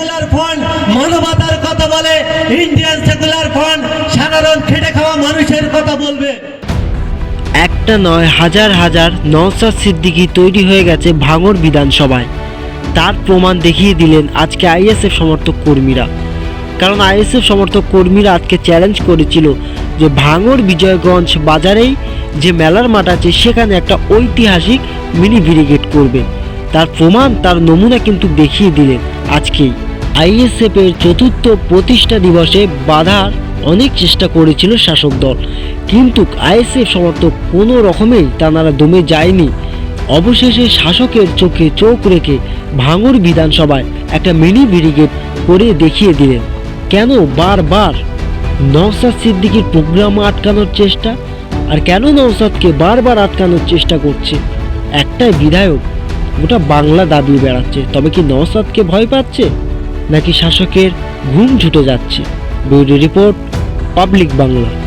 Secular front, মানবতার কথা বলে, ইন্ডিয়ান সেকুলার ফ্রন্ট, সাধারণ খেটে খাওয়া মানুষের কথা বলবে। একটা নয়, হাজার হাজার নওসাদ সিদ্দিকি তৈরি হয়ে গেছে ভাঙর বিধানসভায়। তার প্রমাণ দেখিয়ে দিলেন আজকে আইএসএফ সমর্থক কর্মীরা। কারণ আইএসএফ সমর্থক কর্মীরা আজকে চ্যালেঞ্জ করেছিল যে ভাঙর বিজয়গঞ্জ বাজারেই যে মেলার মাঠ আছে, সেখানে একটা ঐতিহাসিক মিনি ব্রিগেড করবে। তার প্রমাণ, তার নমুনা কিন্তু দেখিয়ে দিলেন আজকেই। আইএসএফ এর চতুর্থ প্রতিষ্ঠা দিবসে বাধার অনেক চেষ্টা করেছিল শাসক দল। কিন্তু আইএসএফ সমর্থক কোনো রকমেই তানারা দমে যায়নি। অবশেষে শাসকের চোখে চোখ রেখে ভাঙড় বিধানসভায় একটা মিনি ব্রিগেড করে দেখিয়ে দিলেন। কেন বারবার নওসাদ সিদ্দিকির প্রোগ্রাম আটকানোর চেষ্টা? আর কেন নওসাদকে বারবার আটকানোর চেষ্টা করছে? একটাই বিধায়ক গোটা বাংলা দাবিয়ে বেড়াচ্ছে। তবে কি নওসাদকে ভয় পাচ্ছে? নাকি শাসকের ঘুম ছুটে যাচ্ছে? Bureau report public Bangla.